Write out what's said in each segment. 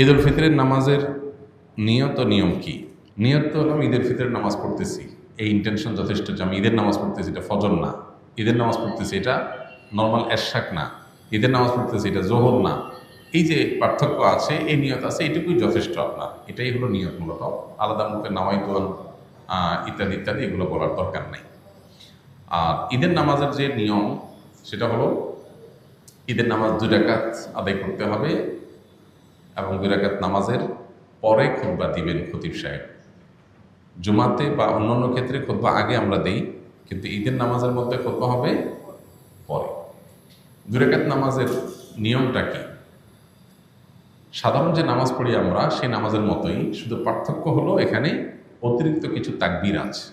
ঈদ উল ফিতরের নামাজের নিয়ত নিয়ম কি? নিয়ত তো আমি ঈদের ফিতরের নামাজ পড়তেছি। এই ইন্টেনশন যথেষ্ট যে আমি ঈদের নামাজ পড়তেছি, এটা ফজর না। ঈদের নামাজ পড়তেছি, এটা নর্মাল এরশাক না। ঈদের নামাজ পড়তেছি, এটা জোহর না। এই যে পার্থক্য আছে, এই নিয়ত আছে, এটুকুই যথেষ্ট আপনার। এটাই হলো নিয়ত মূলত। আলাদা মুখে নামাই দোয়ান ইত্যাদি ইত্যাদি, এগুলো বলার দরকার নেই। আর ঈদের নামাজের যে নিয়ম, সেটা হলো ঈদের নামাজ দুই রাকাত আদায় করতে হবে। এবং দুই রাকাত নামাজের পরে খুতবা দিবেন খতিব সাহেব। জুমাতে বা অন্যান্য ক্ষেত্রে খুতবা আগে আমরা দেই, কিন্তু ঈদের নামাজের মধ্যে খুতবা হবে পরে। দুই রাকাত নামাজের নিয়মটা কি? সাধারণ যে নামাজ পড়ি আমরা, সেই নামাজের মতোই, শুধু পার্থক্য হলো এখানে অতিরিক্ত কিছু তাকবির আছে।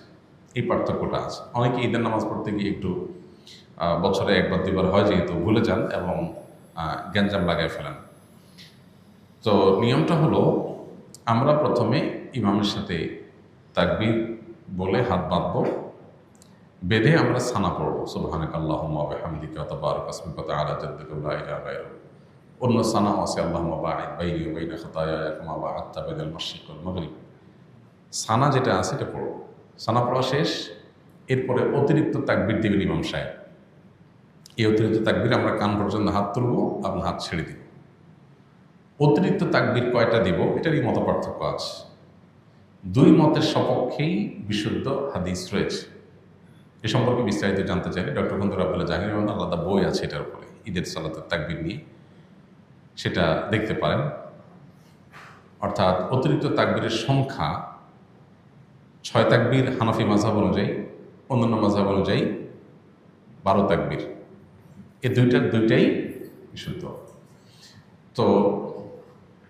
এই পার্থক্যটা আছে। অনেকে ঈদের নামাজ পড়তে গিয়ে একটু বছরে একবার দুবার হয় যেহেতু ভুলে যান এবং গ্যাঞ্জাম লাগায় ফেলেন। তো নিয়মটা হলো, আমরা প্রথমে ইমামের সাথে তাকবির বলে হাত বাঁধবো, বেঁধে আমরা সানা পড়ব সুবহানাক ইলাহা গায়রুক অন্য সানা আছে ওয়াল সানা যেটা আছে এটা পড়ো। সানা পড়া শেষ, এরপরে অতিরিক্ত তাকবির দেবেন ইমাম সাহেব। এই অতিরিক্ত তাকবির আমরা কান পর্যন্ত হাত তুলবো এবং হাত ছেড়ে দিব। অতিরিক্ত তাকবির কয়টা দিব? এটারই মত পার্থক্য আছে। দুই মতের সপক্ষেই বিশুদ্ধ হাদিস রয়েছে। এ সম্পর্কে বিস্তারিত জানতে চাইলে ডক্টর খন্দর আবদুল্লাহ জাহির রহমান আলাদা বই আছে এটার উপরে। ঈদের সালাতের তাকবির নিয়ে সেটা দেখতে পারেন। অর্থাৎ অতিরিক্ত তাকবিরের সংখ্যা ছয় তাকবির হানাফি মাঝহাব অনুযায়ী, অন্যান্য মাঝহাব অনুযায়ী বারো তাকবির। এ দুইটার দুইটাই বিশুদ্ধ। তো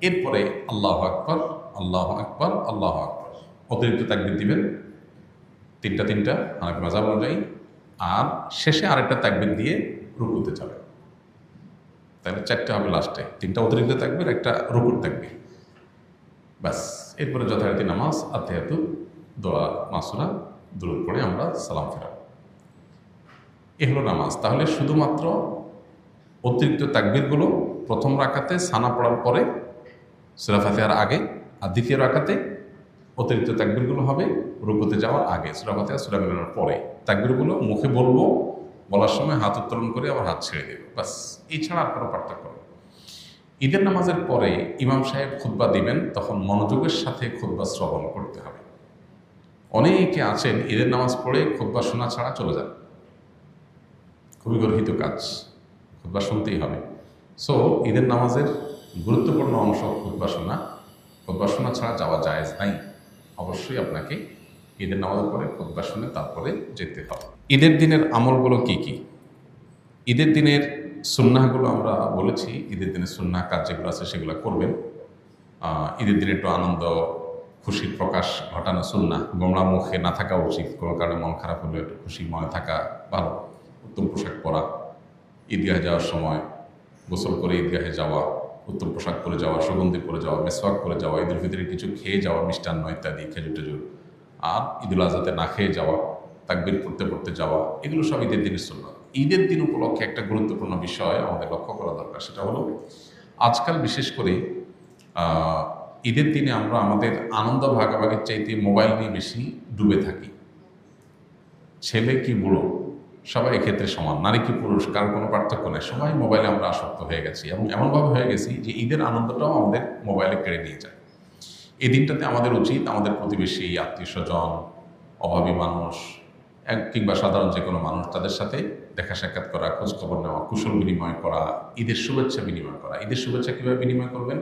এরপরে আল্লাহ আকবর আল্লাহ আকবর আল্লাহ আকবর। অতিরিক্ত তাকবির দিবেন। তিনটা তিনটা, হানাফি মাজাব অনুযায়ী। আর শেষে আরেকটা তাকবির দিয়ে রুকুতে যাবে তাহলে চারটে হবে লাস্টে। তিনটা অতিরিক্ত তাকবির, একটা রুকুর তাকবির। ব্যাস। এরপরে যথারীতি নামাজ আত্মেহাতু দোয়া, মাসুরা দূর করে আমরা সালাম ফেরাব। এ হলো নামাজ। তাহলে শুধুমাত্র অতিরিক্ত তাকবিরগুলো প্রথম রাখাতে সানা পড়ার পরে সুরা ফাতিহার আগে আর দ্বিতীয় রাখাতে অতিরিক্ত তাকবিরগুলো হবে, রুকুতে যাওয়ার আগে। সুরা ফাতিহা, সুরা মেলানোর পরে তাকবিরগুলো মুখে বলব, বলার সময় হাত উত্তোলন করে আবার হাত ছেড়ে দেবো। ব্যাস এছাড়া আর কোনো পার্থক্য নেই। ঈদের নামাজের পরে ইমাম সাহেব খুতবা দিবেন, তখন মনোযোগের সাথে খুতবা শ্রবণ করতে হবে। অনেকে আছেন, ঈদের নামাজ পড়ে খুতবা শোনা ছাড়া চলে যান। খুবই গর্হিত কাজ, খুতবা শুনতেই হবে। সো ঈদের নামাজের গুরুত্বপূর্ণ অংশ খুতবা উদ্বাসনা ছাড়া যাওয়া জায়েজ নাই। অবশ্যই আপনাকে ঈদের নামাজের পরে উদ্বাসনে তারপরে যেতে হবে। ঈদের দিনের আমলগুলো কি কি? ঈদের দিনের সুন্নাহগুলো আমরা বলেছি, ঈদের দিনের সুন্নাহ কাজ যেগুলো আছে, সেগুলো করবেন। ঈদের দিনে একটু আনন্দ খুশির প্রকাশ ঘটানো সুন্না গোমরা মুখে না থাকা উচিত, কোনো কারণে মন খারাপ হলে একটু খুশি মনে থাকা ভালো। উত্তম পোশাক পরা, ঈদগাহে যাওয়ার সময় গোসল করে ঈদগাহে যাওয়া উত্তম পোশাক পরে যাওয়া, সুগন্ধি পরে যাওয়া, মেসওয়াক করে যাওয়া, ঈদের ভিতরে কিছু খেয়ে যাওয়া, মিষ্টান্ন ইত্যাদি, খেজুর টেজুর। আর ঈদুল আজহাতে না খেয়ে যাওয়া, তাকবির পড়তে পড়তে যাওয়া, এগুলো সব ঈদের দিনের সুন্নাত। ঈদের দিন উপলক্ষে একটা গুরুত্বপূর্ণ বিষয় আমাদের লক্ষ্য করা দরকার, সেটা হলো আজকাল বিশেষ করে ঈদের দিনে আমরা আমাদের আনন্দ ভাগাভাগির চাইতে মোবাইল নিয়ে বেশি ডুবে থাকি। ছেলে কি বুড়ো? সবাই এক্ষেত্রে সমান। নারী কি পুরুষ? কারোর কোনো পার্থক্য নেই। সবাই মোবাইলে আমরা আসক্ত হয়ে গেছি এবং এমনভাবে হয়ে গেছি যে ঈদের আনন্দটাও আমাদের মোবাইলে কেড়ে নিয়ে যায়। এই দিনটাতে আমাদের উচিত আমাদের প্রতিবেশী আত্মীয় স্বজন অভাবী মানুষ, এক কিংবা সাধারণ যে কোনো মানুষ তাদের সাথে দেখা সাক্ষাৎ করা খোঁজ খবর নেওয়া, কুশল বিনিময় করা, ঈদের শুভেচ্ছা বিনিময় করা। ঈদের শুভেচ্ছা কীভাবে বিনিময় করবেন?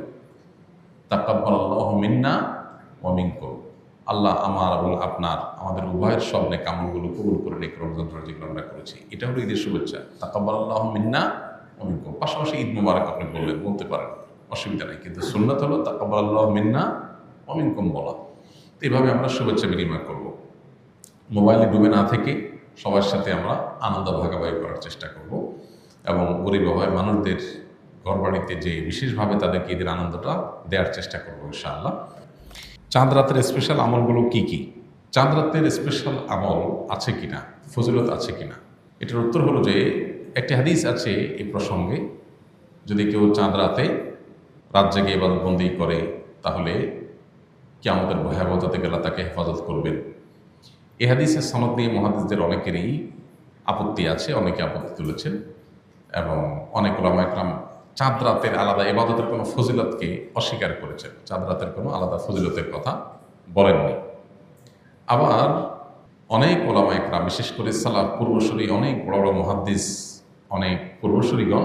তাকাব্বাল মিন্না ও মিনকুম। আল্লাহ আমার এবং আপনার, আমাদের উভয়ের সব নেক আমলগুলো কবুল করে নেক, রমজান যেগুলো আমরা করেছি। এটা হলো ঈদের শুভেচ্ছা। তাকাব্বাল আল্লাহ মিন্না ও পাশাপাশি ঈদ মুবারক আপনি বললেন, বলতে পারেন, অসুবিধা নেই। কিন্তু সুন্নাত হলো তাকাব্বাল আল্লাহ মিন্না ও বলা। তো এইভাবে আমরা শুভেচ্ছা বিনিময় করব। মোবাইলে ডুবে না থেকে সবার সাথে আমরা আনন্দ ভাগাভাগি করার চেষ্টা করব এবং গরিব অভাবে মানুষদের ঘর বাড়িতে যে বিশেষভাবে তাদেরকে ঈদের আনন্দটা দেওয়ার চেষ্টা করব ইনশাআল্লাহ। চাঁদ রাতের স্পেশাল আমলগুলো কি কি? চাঁদ রাতের স্পেশাল আমল আছে কিনা? ফজিলত আছে কিনা? এটার উত্তর হলো যে, একটি হাদিস আছে এই প্রসঙ্গে। যদি কেউ চাঁদ রাতে রাত জেগে এবাদতবন্দি করে, তাহলে কি আমাদের ভয়াবহতা থেকে তাকে হেফাজত করবেন। এ হাদিসের সনদ নিয়ে মহাদিসদের অনেকেরই আপত্তি আছে, অনেকে আপত্তি তুলেছেন এবং অনেক ওলামা একরাম চাঁদ রাতের আলাদা এবাদতের কোনো ফজিলতকে অস্বীকার করেছেন। চাঁদ রাতের কোনো আলাদা ফজিলতের কথা বলেননি। আবার অনেক ওলামা একরাম, বিশেষ করে সালাফ পূর্বসূরি, অনেক বড় বড় মহাদ্দিস, অনেক পূর্বসূরিগণ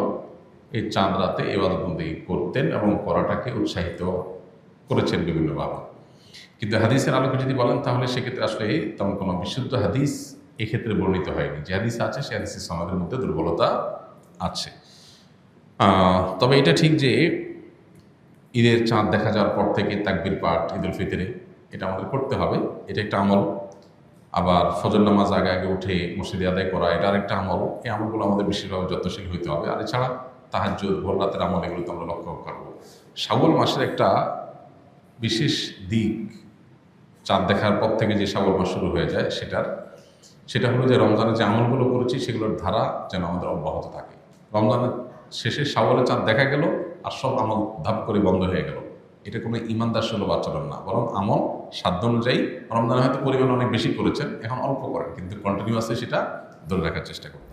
এই চাঁদ রাতে এবাদতবন্দি করতেন এবং করাটাকে উৎসাহিত করেছেন বিভিন্নভাবে কিন্তু হাদিসের আলোকে যদি বলেন, তাহলে সেক্ষেত্রে আসলে তেমন কোনো বিশুদ্ধ হাদিস এক্ষেত্রে বর্ণিত হয়নি। যে হাদিস আছে, সে হাদিসের সমাজের মধ্যে দুর্বলতা আছে। তবে এটা ঠিক যে ঈদের চাঁদ দেখা যাওয়ার পর থেকে তাকবির পাঠ, ঈদুল ফিতরে এটা আমাদের করতে হবে। এটা একটা আমল। আবার ফজর নামাজ আগে আগে উঠে মসজিদে আদায় করা, এটা আরেকটা আমল। এই আমলগুলো আমাদের বিশেষভাবে যত্নশীল হইতে হবে। আর এছাড়া তাহাজ ভোর রাতের আমল এগুলো তো আমরা লক্ষ্য করব। শাওয়াল মাসের একটা বিশেষ দিক, চাঁদ দেখার পর থেকে যে শ্রাবণ মাস শুরু হয়ে যায় সেটার, সেটা হলো যে রমজানের যে আমলগুলো করেছি সেগুলোর ধারা যেন আমাদের অব্যাহত থাকে। রমজানের শেষে শ্রাবণে চাঁদ দেখা গেল আর সব আমল ধাপ করে বন্ধ হয়ে গেল। এটা কোনো ইমানদার সুলভ আচরণ না, বরং আমল সাধ্য অনুযায়ী। রমজান হয়তো পরিমাণ অনেক বেশি করেছেন, এখন অল্প করেন, কিন্তু কন্টিনিউয়াসলি সেটা ধরে রাখার চেষ্টা করতে